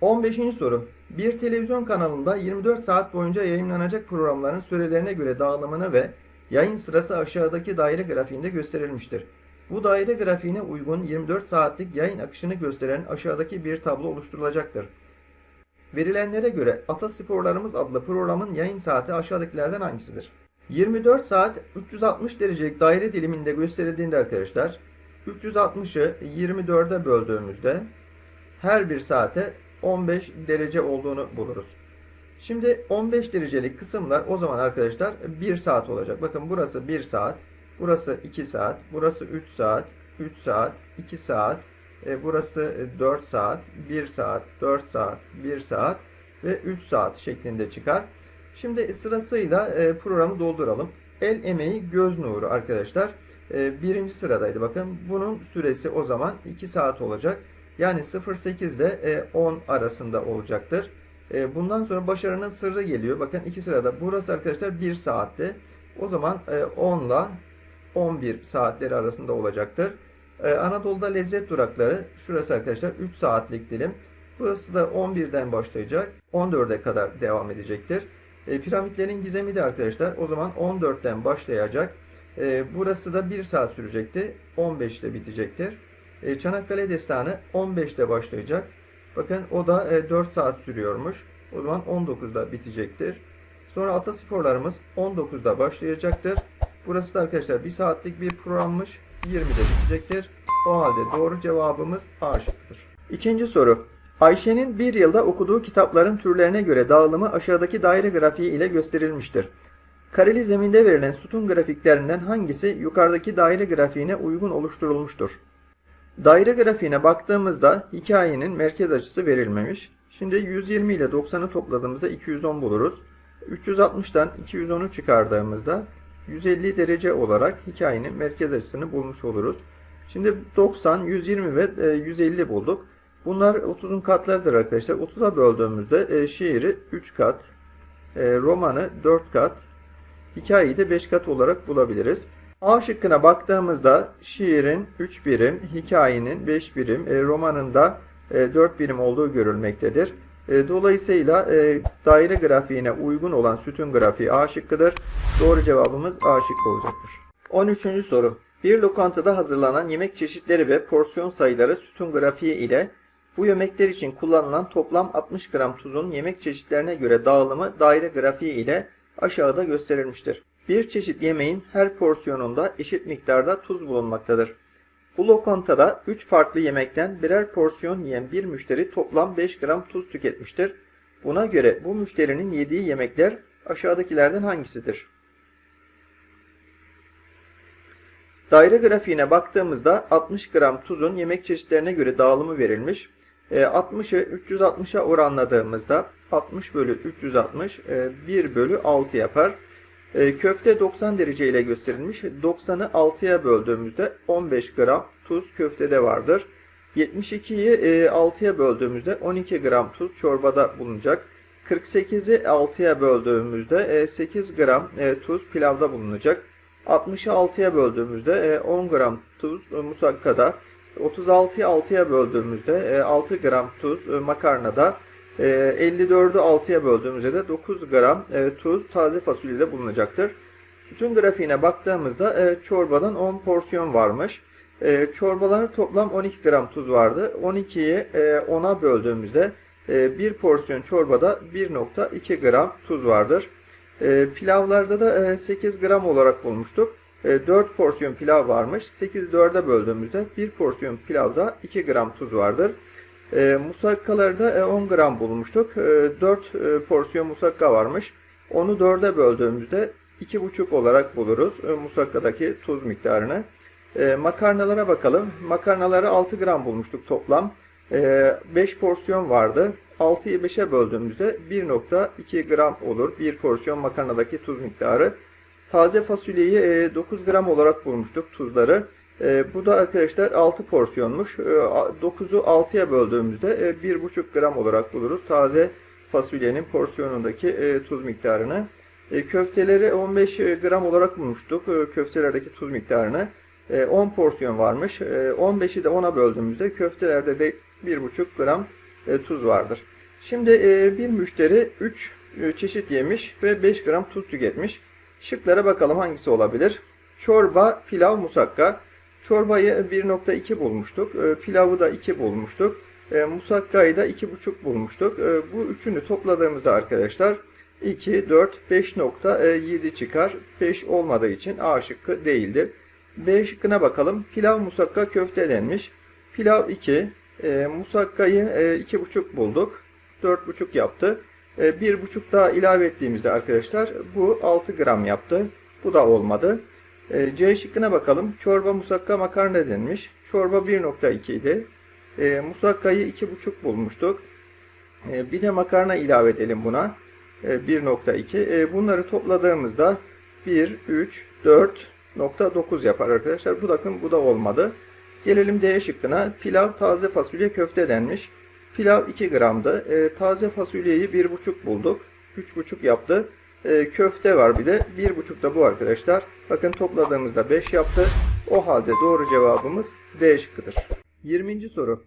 15. soru. Bir televizyon kanalında 24 saat boyunca yayınlanacak programların sürelerine göre dağılımını ve yayın sırası aşağıdaki daire grafiğinde gösterilmiştir. Bu daire grafiğine uygun 24 saatlik yayın akışını gösteren aşağıdaki bir tablo oluşturulacaktır. Verilenlere göre Atasporlarımız adlı programın yayın saati aşağıdakilerden hangisidir? 24 saat 360 derecelik daire diliminde gösterildiğinde arkadaşlar 360'ı 24'e böldüğümüzde her bir saate 15 derece olduğunu buluruz. Şimdi 15 derecelik kısımlar o zaman arkadaşlar 1 saat olacak. Bakın burası 1 saat, burası 2 saat, burası 3 saat, 3 saat, 2 saat, e, burası 4 saat, 1 saat, 4 saat, 1 saat ve 3 saat şeklinde çıkar. Şimdi sırasıyla e, programı dolduralım. El emeği göz nuru arkadaşlar. E, birinci sıradaydı bakın. Bunun süresi o zaman 2 saat olacak. Yani 0.8 ile e, 10 arasında olacaktır. E, bundan sonra başarının sırrı geliyor. Bakın iki sırada. Burası arkadaşlar 1 saatte. O zaman e, 10 ile 11 saatleri arasında olacaktır. E, Anadolu'da lezzet durakları. Şurası arkadaşlar 3 saatlik dilim. Burası da 11'den başlayacak. 14'e kadar devam edecektir. E, piramitlerin gizemi de arkadaşlar o zaman 14'ten başlayacak. E, burası da 1 saat sürecekti. 15'te bitecektir. E, Çanakkale Destanı 15'te başlayacak. Bakın o da e, 4 saat sürüyormuş. O zaman 19'da bitecektir. Sonra atasporlarımız 19'da başlayacaktır. Burası da arkadaşlar 1 saatlik bir programmış. 20'de bitecektir. O halde doğru cevabımız A şıkkıdır. İkinci soru. Ayşe'nin bir yılda okuduğu kitapların türlerine göre dağılımı aşağıdaki daire grafiği ile gösterilmiştir. Kareli zeminde verilen sütun grafiklerinden hangisi yukarıdaki daire grafiğine uygun oluşturulmuştur? Daire grafiğine baktığımızda hikayenin merkez açısı verilmemiş. Şimdi 120 ile 90'ı topladığımızda 210 buluruz. 360'dan 210'u çıkardığımızda 150 derece olarak hikayenin merkez açısını bulmuş oluruz. Şimdi 90, 120 ve e, 150 bulduk. Bunlar 30'un katlarıdır arkadaşlar. 30'a böldüğümüzde e, şiiri 3 kat, e, romanı 4 kat, hikayeyi de 5 kat olarak bulabiliriz. A şıkkına baktığımızda şiirin 3 birim, hikayenin 5 birim, e, romanın da e, 4 birim olduğu görülmektedir. E, dolayısıyla e, daire grafiğine uygun olan sütun grafiği A şıkkıdır. Doğru cevabımız A şıkkı olacaktır. 13. soru. Bir lokantada hazırlanan yemek çeşitleri ve porsiyon sayıları sütun grafiği ile bu yemekler için kullanılan toplam 60 gram tuzun yemek çeşitlerine göre dağılımı daire grafiği ile aşağıda gösterilmiştir. Bir çeşit yemeğin her porsiyonunda eşit miktarda tuz bulunmaktadır. Bu lokantada 3 farklı yemekten birer porsiyon yiyen bir müşteri toplam 5 gram tuz tüketmiştir. Buna göre bu müşterinin yediği yemekler aşağıdakilerden hangisidir? Daire grafiğine baktığımızda 60 gram tuzun yemek çeşitlerine göre dağılımı verilmiş. E, 60'ı 360'a oranladığımızda 60 bölü 360 e, 1 bölü 6 yapar. E, köfte 90 derece ile gösterilmiş. 90'ı 6'ya böldüğümüzde 15 gram tuz köftede vardır. 72'yi e, 6'ya böldüğümüzde 12 gram tuz çorbada bulunacak. 48'i 6'ya böldüğümüzde e, 8 gram e, tuz pilavda bulunacak. 60'ı 6'ya böldüğümüzde e, 10 gram tuz e, musakkada. 36'yı 6'ya böldüğümüzde e, 6 gram tuz e, makarnada. E, 54'ü 6'ya böldüğümüzde de 9 gram e, tuz taze fasulyede bulunacaktır. Sütun grafiğine baktığımızda e, çorbadan 10 porsiyon varmış. E, çorbaların toplam 12 gram tuz vardı. 12'yi e, 10'a böldüğümüzde bir porsiyon çorbada 1.2 gram tuz vardır. Pilavlarda da e, 8 gram olarak bulmuştuk. E, 4 porsiyon pilav varmış. 8'i 4'e böldüğümüzde 1 porsiyon pilavda 2 gram tuz vardır. E, musakkalarda e, 10 gram bulmuştuk. E, 4 e, porsiyon musakka varmış. Onu 4'e böldüğümüzde 2,5 olarak buluruz e, musakkadaki tuz miktarını. E, makarnalara bakalım. Makarnaları 6 gram bulmuştuk toplam. E, 5 porsiyon vardı. 6'yı 5'e böldüğümüzde 1.2 gram olur. 1 porsiyon makarnadaki tuz miktarı. Taze fasulyeyi e, 9 gram olarak bulmuştuk tuzları. E, bu da arkadaşlar 6 porsiyonmuş. E, 9'u 6'ya böldüğümüzde e, 1,5 gram olarak buluruz. Taze fasulyenin porsiyonundaki e, tuz miktarını. E, köfteleri 15 gram olarak bulmuştuk. E, köftelerdeki tuz miktarını. E, 10 porsiyon varmış. E, 15'i de 10'a böldüğümüzde köftelerde de 1,5 gram e, tuz vardır. Şimdi e, bir müşteri 3 çeşit yemiş ve 5 gram tuz tüketmiş. Şıklara bakalım hangisi olabilir? Çorba, pilav, musakka. Çorbayı 1.2 bulmuştuk. E, pilavı da 2 bulmuştuk. E, musakkayı da 2.5 bulmuştuk. E, bu üçünü topladığımızda arkadaşlar 2, 4, 5.7 çıkar. 5 olmadığı için A şıkkı değildir. B şıkkına bakalım. Pilav, musakka, köfte denmiş. Pilav 2, e, musakkayı e, 2.5 bulduk. 4.5 yaptı. E, 1.5 daha ilave ettiğimizde arkadaşlar bu 6 gram yaptı. Bu da olmadı. E, C şıkkına bakalım. Çorba, musakka, makarna denmiş. Çorba 1.2 idi. E, musakkayı 2.5 bulmuştuk. E, bir de makarna ilave edelim buna. E, 1.2. E, bunları topladığımızda 1, 3, 4.9 yapar arkadaşlar. Bu bakın bu da olmadı. Gelelim D şıkkına. Pilav, taze fasulye, köfte denmiş. Pilav 2 gramdı. E, taze fasulyeyi 1.5 bulduk. 3.5 yaptı. E, köfte var bir de. 1.5 da bu arkadaşlar. Bakın topladığımızda 5 yaptı. O halde doğru cevabımız D şıkkıdır. 20. soru.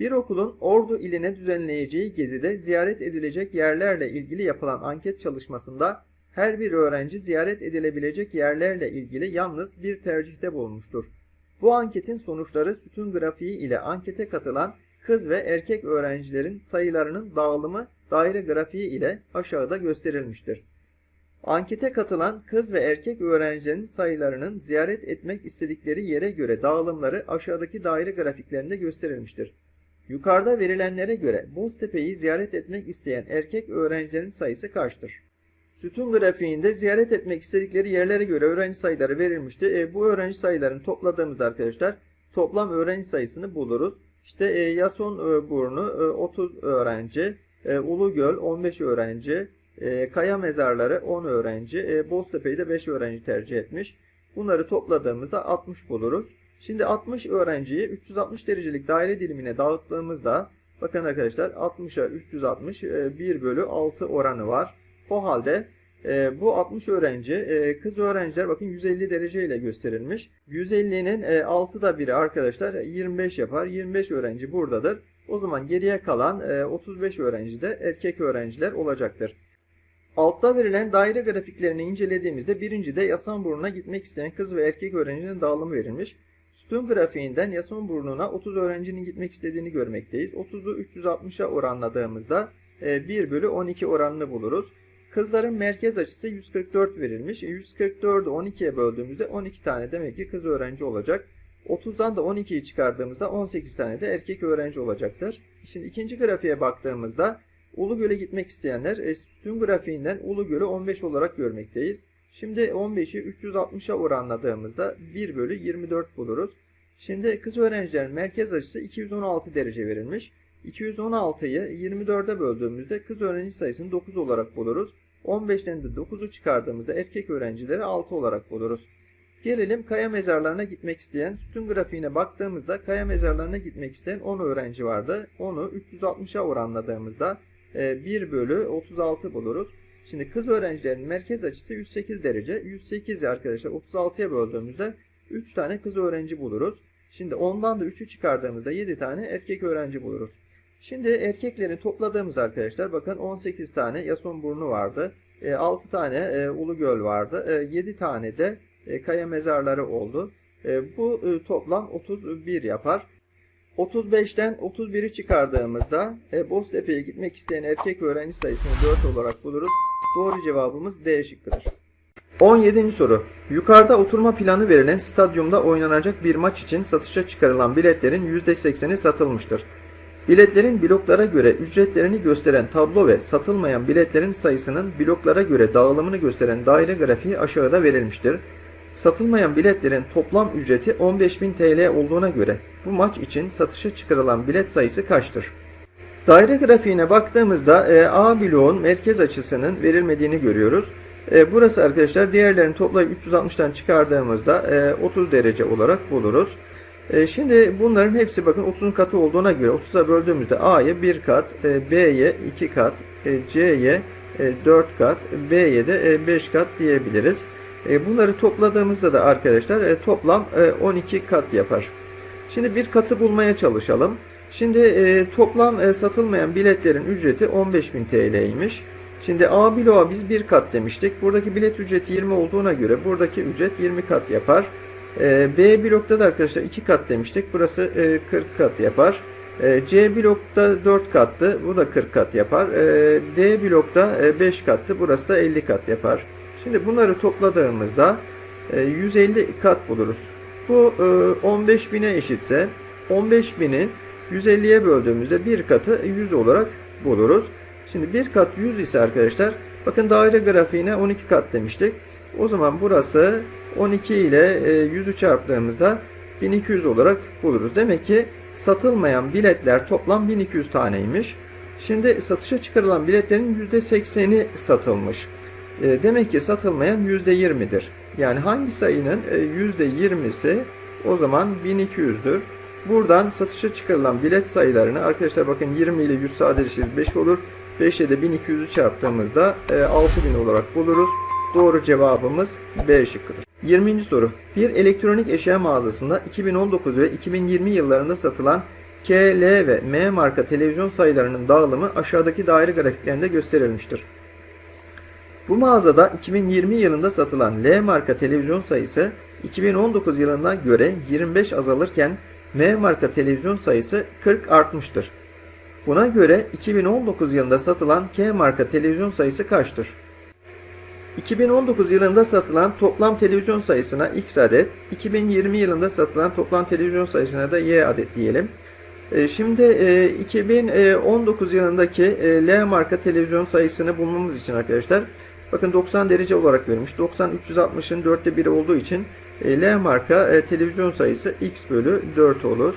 Bir okulun Ordu iline düzenleyeceği gezide ziyaret edilecek yerlerle ilgili yapılan anket çalışmasında her bir öğrenci ziyaret edilebilecek yerlerle ilgili yalnız bir tercihte bulunmuştur. Bu anketin sonuçları sütun grafiği ile ankete katılan kız ve erkek öğrencilerin sayılarının dağılımı daire grafiği ile aşağıda gösterilmiştir. Ankete katılan kız ve erkek öğrencilerin sayılarının ziyaret etmek istedikleri yere göre dağılımları aşağıdaki daire grafiklerinde gösterilmiştir. Yukarıda verilenlere göre Boztepe'yi ziyaret etmek isteyen erkek öğrencilerin sayısı kaçtır? Sütun grafiğinde ziyaret etmek istedikleri yerlere göre öğrenci sayıları verilmişti. E, bu öğrenci sayılarını topladığımızda arkadaşlar toplam öğrenci sayısını buluruz. İşte e, Yason e, Burnu e, 30 öğrenci, e, Ulugöl 15 öğrenci, e, Kaya Mezarları 10 öğrenci, e, Boztepe'yi de 5 öğrenci tercih etmiş. Bunları topladığımızda 60 buluruz. Şimdi 60 öğrenciyi 360 derecelik daire dilimine dağıttığımızda bakın arkadaşlar 60'a 360 e, 1 bölü 6 oranı var. O halde e, bu 60 öğrenci e, kız öğrenciler bakın 150 derece ile gösterilmiş. 150'nin e, 6'da biri arkadaşlar 25 yapar. 25 öğrenci buradadır. O zaman geriye kalan e, 35 öğrenci de erkek öğrenciler olacaktır. Altta verilen daire grafiklerini incelediğimizde birincide Yasanburnu'na gitmek isteyen kız ve erkek öğrencinin dağılımı verilmiş. Sütun grafiğinden Yasanburnu'na 30 öğrencinin gitmek istediğini görmekteyiz. 30'u 360'a oranladığımızda 1 bölü 12 oranını buluruz. Kızların merkez açısı 144 verilmiş. 144'ü 12'ye böldüğümüzde 12 tane demek ki kız öğrenci olacak. 30'dan da 12'yi çıkardığımızda 18 tane de erkek öğrenci olacaktır. Şimdi ikinci grafiğe baktığımızda Ulugöl'e gitmek isteyenler e, sütun grafiğinden Ulugöl'ü 15 olarak görmekteyiz. Şimdi 15'i 360'a oranladığımızda 1 bölü 24 buluruz. Şimdi kız öğrencilerin merkez açısı 216 derece verilmiş. 216'yı 24'e böldüğümüzde kız öğrenci sayısını 9 olarak buluruz. 15'ten de 9'u çıkardığımızda erkek öğrencileri 6 olarak buluruz. Gelelim kaya mezarlarına gitmek isteyen sütun grafiğine baktığımızda kaya mezarlarına gitmek isteyen 10 öğrenci vardı. Onu 360'a oranladığımızda 1 bölü 36 buluruz. Şimdi kız öğrencilerin merkez açısı 108 derece. 108'i arkadaşlar 36'ya böldüğümüzde 3 tane kız öğrenci buluruz. Şimdi ondan da 3'ü çıkardığımızda 7 tane erkek öğrenci buluruz. Şimdi erkekleri topladığımız arkadaşlar bakın 18 tane Yasunburnu vardı. 6 tane Ulugöl vardı. 7 tane de kaya mezarları oldu. Bu toplam 31 yapar. 35'ten 31'i çıkardığımızda e, Boztepe'ye gitmek isteyen erkek öğrenci sayısını 4 olarak buluruz. Doğru cevabımız D şıkkıdır. 17. soru. Yukarıda oturma planı verilen stadyumda oynanacak bir maç için satışa çıkarılan biletlerin %80'i satılmıştır. Biletlerin bloklara göre ücretlerini gösteren tablo ve satılmayan biletlerin sayısının bloklara göre dağılımını gösteren daire grafiği aşağıda verilmiştir. Satılmayan biletlerin toplam ücreti 15.000 TL olduğuna göre bu maç için satışa çıkarılan bilet sayısı kaçtır? Daire grafiğine baktığımızda e, A bloğun merkez açısının verilmediğini görüyoruz. E, burası arkadaşlar diğerlerini toplayıp 360'tan çıkardığımızda e, 30 derece olarak buluruz. E, şimdi bunların hepsi bakın 30'un katı olduğuna göre 30'a böldüğümüzde A'ya 1 kat, e, B'ye 2 kat, e, C'ye e, 4 kat, B'ye de e, 5 kat diyebiliriz. E, bunları topladığımızda da arkadaşlar e, toplam e, 12 kat yapar. Şimdi bir katı bulmaya çalışalım. Şimdi e, toplam e, satılmayan biletlerin ücreti 15.000 TL'ymiş. Şimdi A bloğa biz bir kat demiştik. Buradaki bilet ücreti 20 olduğuna göre buradaki ücret 20 kat yapar. E, B blokta da arkadaşlar 2 kat demiştik. Burası e, 40 kat yapar. E, C blokta 4 kattı. Bu da 40 kat yapar. E, D blokta e, 5 kattı. Burası da 50 kat yapar. Şimdi bunları topladığımızda e, 150 kat buluruz. Bu e, 15.000'e eşitse 15.000'i 150'ye böldüğümüzde bir katı 100 olarak buluruz. Şimdi bir kat 100 ise arkadaşlar bakın daire grafiğine 12 kat demiştik. O zaman burası 12 ile e, 100'ü çarptığımızda 1200 olarak buluruz. Demek ki satılmayan biletler toplam 1200 taneymiş. Şimdi satışa çıkarılan biletlerin %80'i satılmış. E, Demek ki satılmayan %20'dir. Yani hangi sayının e, %20'si o zaman 1200'dür. Buradan satışa çıkarılan bilet sayılarını arkadaşlar bakın 20 ile 100 sadeleşir 5 olur. 5 ile de 1200'ü çarptığımızda e, 6000 olarak buluruz. Doğru cevabımız B şıkkıdır. 20. soru. Bir elektronik eşya mağazasında 2019 ve 2020 yıllarında satılan K, ve M marka televizyon sayılarının dağılımı aşağıdaki daire grafiklerinde gösterilmiştir. Bu mağazada 2020 yılında satılan L marka televizyon sayısı 2019 yılına göre 25 azalırken M marka televizyon sayısı 40 artmıştır. Buna göre 2019 yılında satılan K marka televizyon sayısı kaçtır? 2019 yılında satılan toplam televizyon sayısına X adet, 2020 yılında satılan toplam televizyon sayısına da Y adet diyelim. E, Şimdi e, 2019 yılındaki e, L marka televizyon sayısını bulmamız için arkadaşlar bakın 90 derece olarak verilmiş. 90 360'ın 4'te 1'i olduğu için e, L marka e, televizyon sayısı X bölü 4 olur.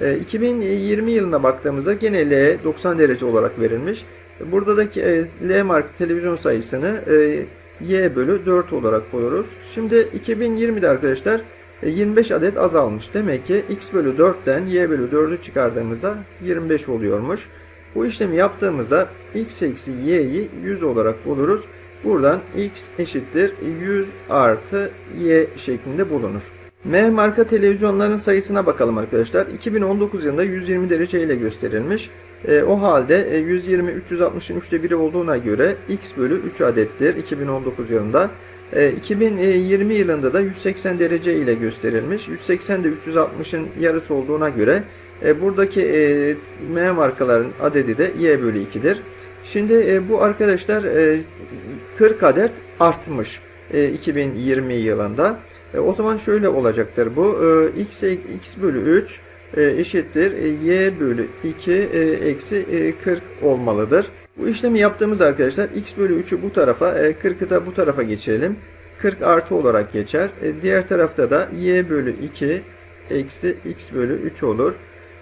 E, 2020 yılına baktığımızda gene L 90 derece olarak verilmiş. Buradaki e, L marka televizyon sayısını e, Y bölü 4 olarak buluruz. Şimdi 2020'de arkadaşlar e, 25 adet azalmış. Demek ki X bölü 4'ten Y bölü 4'ü çıkardığımızda 25 oluyormuş. Bu işlemi yaptığımızda X eksi Y'yi 100 olarak buluruz. Buradan X eşittir 100 artı Y şeklinde bulunur. M marka televizyonların sayısına bakalım arkadaşlar. 2019 yılında 120 derece ile gösterilmiş. E, o halde e, 120 360'ın 3'te 1'i olduğuna göre x bölü 3 adettir 2019 yılında. E, 2020 yılında da 180 derece ile gösterilmiş. 180 de 360'ın yarısı olduğuna göre e, buradaki e, M markaların adedi de y bölü 2'dir. Şimdi e, bu arkadaşlar e, 40 adet artmış e, 2020 yılında. E, o zaman şöyle olacaktır bu. E, x, x bölü 3 e, eşittir e, y bölü 2 e, eksi e, 40 olmalıdır. Bu işlemi yaptığımız arkadaşlar x bölü 3'ü bu tarafa e, 40'ı da bu tarafa geçirelim. 40 artı olarak geçer. E, diğer tarafta da y bölü 2 eksi x bölü 3 olur.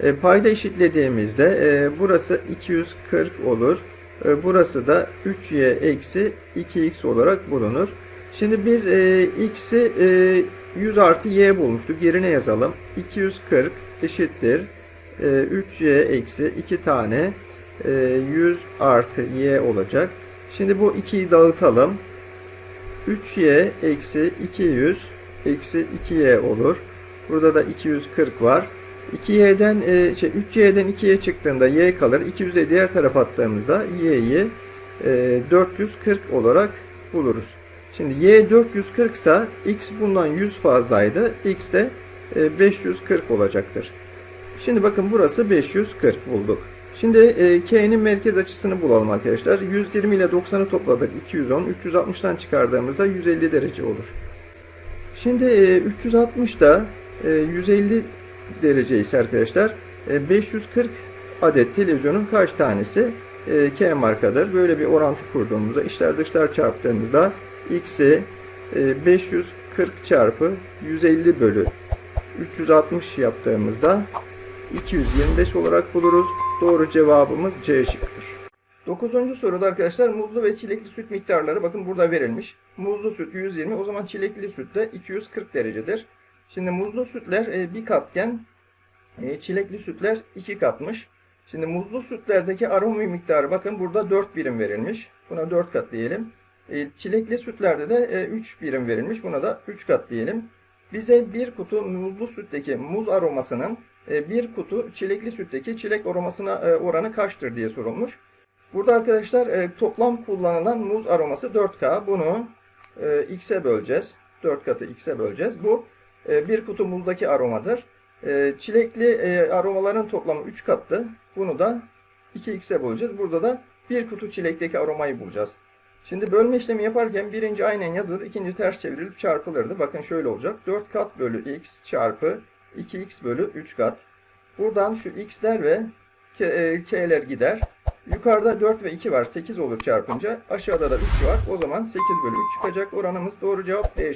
E, payda eşitlediğimizde e, burası 240 olur. E, burası da 3y eksi 2x olarak bulunur. Şimdi biz e, x'i e, 100 artı y bulmuştuk. Yerine yazalım. 240 eşittir. E, 3y eksi 2 tane e, 100 artı y olacak. Şimdi bu 2'yi dağıtalım. 3y eksi 200 eksi 2y olur. Burada da 240 var. 2y'den e, şey 3y'den 2'ye çıktığında y kalır. 200'de diğer tarafa attığımızda y'yi e, 440 olarak buluruz. Şimdi y 440 ise x bundan 100 fazlaydı. x de e, 540 olacaktır. Şimdi bakın burası 540 bulduk. Şimdi e, k'nin merkez açısını bulalım arkadaşlar. 120 ile 90'ı topladık. 210. 360'tan çıkardığımızda 150 derece olur. Şimdi e, 360 da e, 150 derece ise arkadaşlar e, 540 adet televizyonun kaç tanesi e, K markadır. Böyle bir orantı kurduğumuzda içler dışlar çarptığımızda x'i e, 540 çarpı 150 bölü 360 yaptığımızda 225 olarak buluruz. Doğru cevabımız C şıkkıdır. 9. soruda arkadaşlar muzlu ve çilekli süt miktarları bakın burada verilmiş. Muzlu süt 120 o zaman çilekli süt de 240 derecedir. Şimdi muzlu sütler e, bir katken e, çilekli sütler 2 katmış. Şimdi muzlu sütlerdeki aroma miktarı bakın burada 4 birim verilmiş. Buna 4 kat diyelim. E, çilekli sütlerde de e, 3 birim verilmiş. Buna da 3 kat diyelim. bize bir kutu muzlu sütteki muz aromasının e, bir kutu çilekli sütteki çilek aromasına e, oranı kaçtır diye sorulmuş. Burada arkadaşlar e, toplam kullanılan muz aroması 4K. Bunu e, x'e böleceğiz. 4 katı x'e böleceğiz. Bu e, bir kutu muzdaki aromadır. E, çilekli e, aromaların toplamı 3 kattı. Bunu da 2x'e böleceğiz. Burada da bir kutu çilekteki aromayı bulacağız. Şimdi bölme işlemi yaparken birinci aynen yazılır, ikinci ters çevrilip çarpılırdı. Bakın şöyle olacak. 4 kat bölü x çarpı 2x bölü 3 kat. Buradan şu x'ler ve e, k'ler gider. Yukarıda 4 ve 2 var. 8 olur çarpınca. Aşağıda da 3 var. O zaman 8 bölü 3 çıkacak. Oranımız doğru cevap D.